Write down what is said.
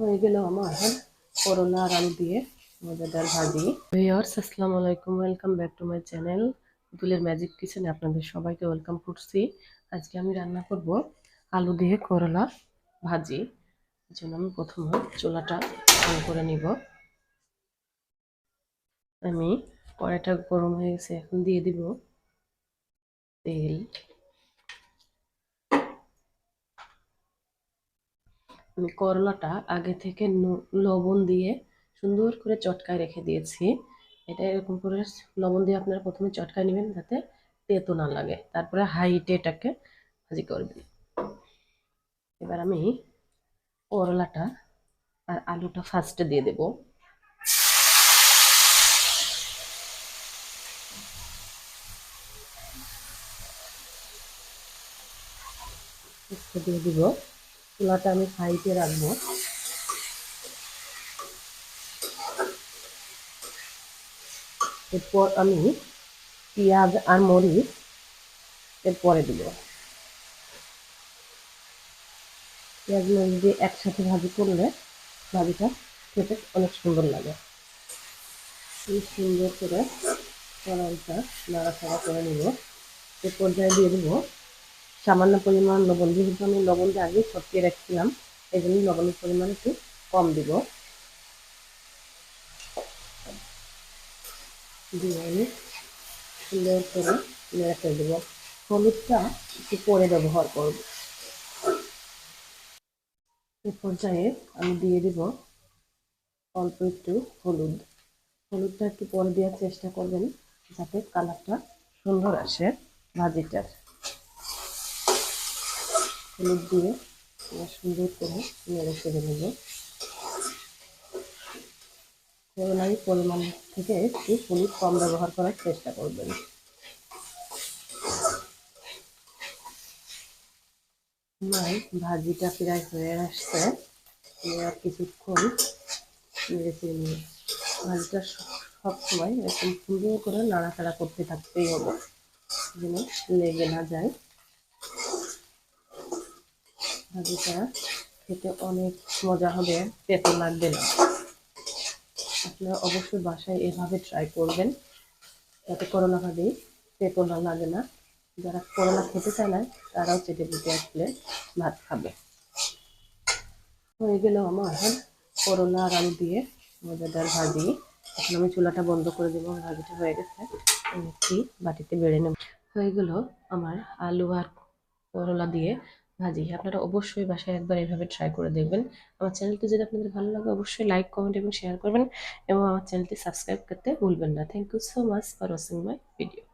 হয়ে গেল আমার করলা আর আলু দিয়ে মজাদার ভাজি। ভিউয়ার্স, আসসালামু আলাইকুম, welcome back to my channel দুলের magic কিচেনে আপনাদের সবাইকে ওয়েলকাম করছি। আজকে আমি রান্না করব আলু দিয়ে করলা ভাজি। এর জন্য আমি প্রথমে চুলাটা অন করে নিব। আমি কড়াইটা গরম হয়ে গেছে, এখন দিয়ে দিব তেল। করলাটা আগে থেকে লবণ দিয়ে সুন্দর করে চটকায় রেখে দিয়েছি। এটা এরকম করে লবণ দিয়ে আপনারা প্রথমে চটকায় নেবেন যাতে তেতো না লাগে। তারপরে হাইটে এটাকে ভাজি করবেন এবার আমি করলাটা আর আলুটা ফার্স্টে দিয়ে দেব। দিয়ে দিব চুলাটা আমি হাইটে রাখব। এরপর আমি পেঁয়াজ আর মরিচ এরপরে দিব। পেঁয়াজ, মরিচ দিয়ে একসাথে ভাজি করলে ভাজিটা খেতে অনেক সুন্দর লাগে। খুব সুন্দর করে কড়াইটা নাড়াচাড়া করে নিব। এ পর্যায়ে দিয়ে দেবো সামান্য পরিমাণ লবণ, যেহেতু আমি লবণটা আগে ছটিয়ে রাখছিলাম, এই জন্য লবণের পরিমাণ একটু কম দিব। দিয়ে আমি সুন্দর করে দেবো। হলুদটা একটু পরে ব্যবহার করব। এ পর্যায়ে আমি দিয়ে দিব অল্প একটু হলুদ। হলুদটা একটু পরে দেওয়ার চেষ্টা করবেন, যাতে কালারটা সুন্দর আসে ভাজিটার। হলুদ দিয়ে সুন্দর করে নেড়ে ফেলে নেব। যেমন আমি পরিমাণ থেকে একটু হলুদ কম ব্যবহার করার চেষ্টা করবেন। ভাজিটা প্রায় হয়ে আসছে। কিছুক্ষণ নেড়ে নেব। ভাজিটা সব সময় এরকম সুন্দর করে নাড়াচাড়া করতে থাকতেই হবে, যেন লেগে না যায়। ভাজিটা খেতে অনেক মজা হবে পেতে লাগবে না। আপনারা অবশ্যই বাসায় এভাবে ট্রাই করবেন। যাতে করোনা ভাবেই পেতো না লাগে না। যারা করোনা খেতে চায় না, তারাও চেটে পুটে আসলে ভাত খাবে। হয়ে গেল আমার করোনা আর আলু দিয়ে মজাদার ভাজি। এখন আমি চুলাটা বন্ধ করে দেবো ভাজিটা হয়ে গেছে। বাটিতে বেড়ে নেব। হয়ে গেল আমার আলু আর করলা দিয়ে ভাজি আপনারা অবশ্যই বাসায় একবার এভাবে ট্রাই করে দেখবেন। আমার চ্যানেলটি যদি আপনাদের ভালো লাগে, অবশ্যই লাইক কমেন্ট এবং শেয়ার করবেন এবং আমার চ্যানেলটি সাবস্ক্রাইব করতে ভুলবেন না। Thank you so much for watching my video